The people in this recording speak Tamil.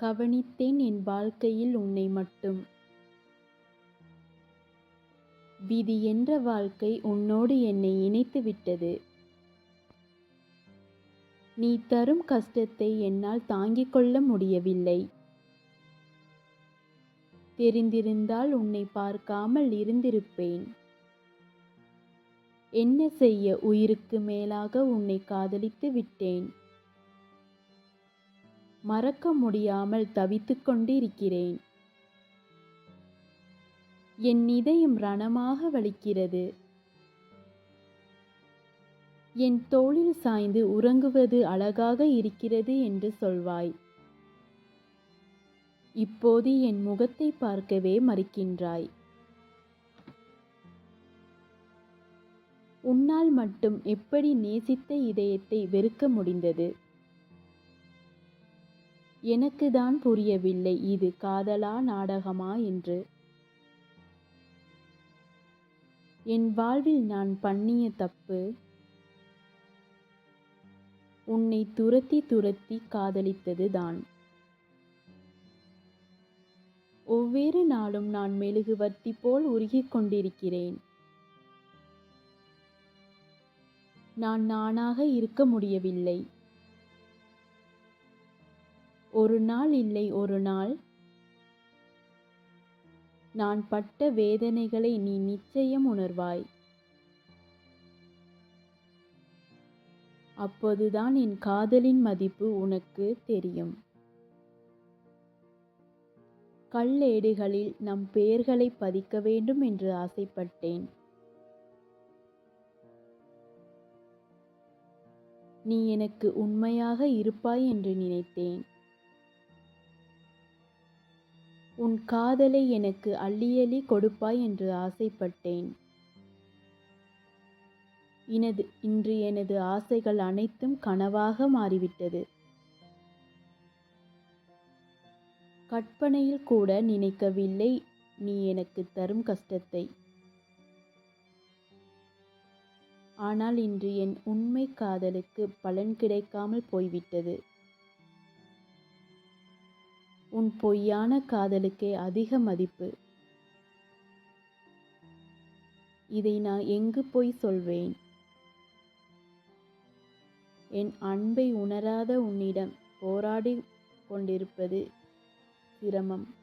கவனித்தேன் என் வாழ்க்கையில் உன்னை மட்டும். விதி என்ற வாழ்க்கை உன்னோடு என்னை இணைத்து விட்டது. நீ தரும் கஷ்டத்தை என்னால் தாங்கிக் கொள்ள முடியவில்லை. தெரிந்திருந்தால் உன்னை பார்க்காமல் இருந்திருப்பேன். என்ன செய்ய உயிருக்கு மேலாக உன்னை காதலித்து விட்டேன். மறக்க முடியாமல் தவித்து கொண்டிருக்கிறேன். என் இதயம் ரணமாக வலிக்கிறது. என் தோளில் சாய்ந்து உறங்குவது அழகாக இருக்கிறது என்று சொல்வாய். இப்போது என் முகத்தை பார்க்கவே மறுக்கின்றாய். உன்னால் மட்டும் எப்படி நேசித்த இதயத்தை வெறுக்க முடிந்தது? எனக்கு தான் புரியவில்லை இது காதலா நாடகமா என்று. என் வாழ்வில் நான் பண்ணிய தப்பு உன்னை துரத்தி துரத்தி காதலித்தது தான். ஒவ்வொரு நாளும் நான் மெழுகுவர்த்தி போல் உருகிக் கொண்டிருக்கிறேன். நான் நானாக இருக்க முடியவில்லை. ஒரு நாள் இல்லை ஒரு நாள். நான் பட்ட வேதனைகளை நீ நிச்சயம் உணர்வாய். அப்போதுதான் என் காதலின் மதிப்பு உனக்கு தெரியும். கல்லேடுகளில் நம் பெயர்களை பதிக்க வேண்டும் என்று ஆசைப்பட்டேன். நீ எனக்கு உண்மையாக இருப்பாய் என்று நினைத்தேன். உன் காதலை எனக்கு அள்ளியலி கொடுப்பாய் என்று ஆசைப்பட்டேன். இனது இன்று எனது ஆசைகள் அனைத்தும் கனவாக மாறிவிட்டது. கற்பனையில் கூட நினைக்கவில்லை நீ எனக்கு தரும் கஷ்டத்தை. ஆனால் இன்று என் உண்மை காதலுக்கு பலன் கிடைக்காமல் போய்விட்டது. உன் பொய்யான காதலுக்கே அதிக மதிப்பு. இதை நான் எங்கு போய் சொல்வேன்? என் அன்பை உணராத உன்னிடம் போராடி கொண்டிருப்பது சிரமம்.